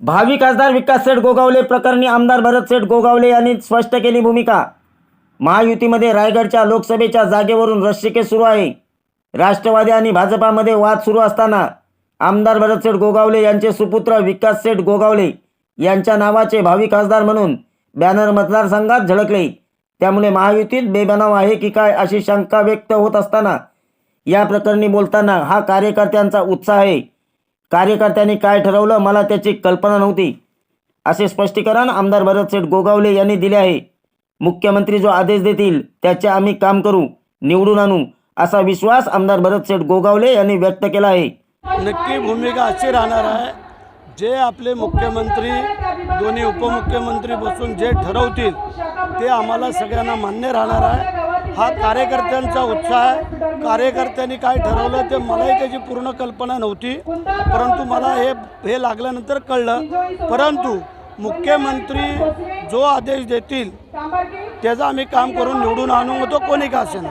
भावी खासदार विकास सेठ गोगावले प्रकरणी आमदार भरत सेठ गोगावले यांनी स्पष्ट केली भूमिका. महायुतीमध्ये रायगडच्या लोकसभेच्या जागेवरून रस्सिकेस सुरू आहे. राष्ट्रवादी आणि भाजपामध्ये वाद सुरू असताना आमदार भरत सेठ गोगावले यांचे सुपुत्र विकास सेठ गोगावले यांच्या नावाचे भावी खासदार म्हणून बॅनर मतदारसंघात झळकले. त्यामुळे महायुतीत बेबनाव आहे की काय अशी शंका व्यक्त होत असताना या प्रकरणी बोलताना हा कार्यकर्त्यांचा उत्साह आहे. कार्यकर्त्यांनी काय ठरवलं मला त्याची कल्पना नव्हती. असे स्पष्टीकरण आमदार भरत सेठ गोगावले यांनी दिले आहे. मुख्यमंत्री जो आदेश देतील त्याचे आम्ही काम करू निवडून आणू असा विश्वास आमदार भरत सेठ गोगावले यांनी व्यक्त केला आहे. नक्की भूमिका अशी राहणार आहे जे आपले मुख्यमंत्री दोन्ही उपमुख्यमंत्री बसून जे ठरवतील ते आम्हाला सगळ्यांना मान्य राहणार आहे. हा कार्यकर्त्यांचा उत्साह आहे. कार्यकर्त्यांनी काय ठरवलं ते मलाही त्याची पूर्ण कल्पना नव्हती. परंतु मला हे हे लागल्यानंतर कळलं. परंतु मुख्यमंत्री जो आदेश देतील त्याचं आम्ही काम करून निवडून आणू तो कोणी का असेल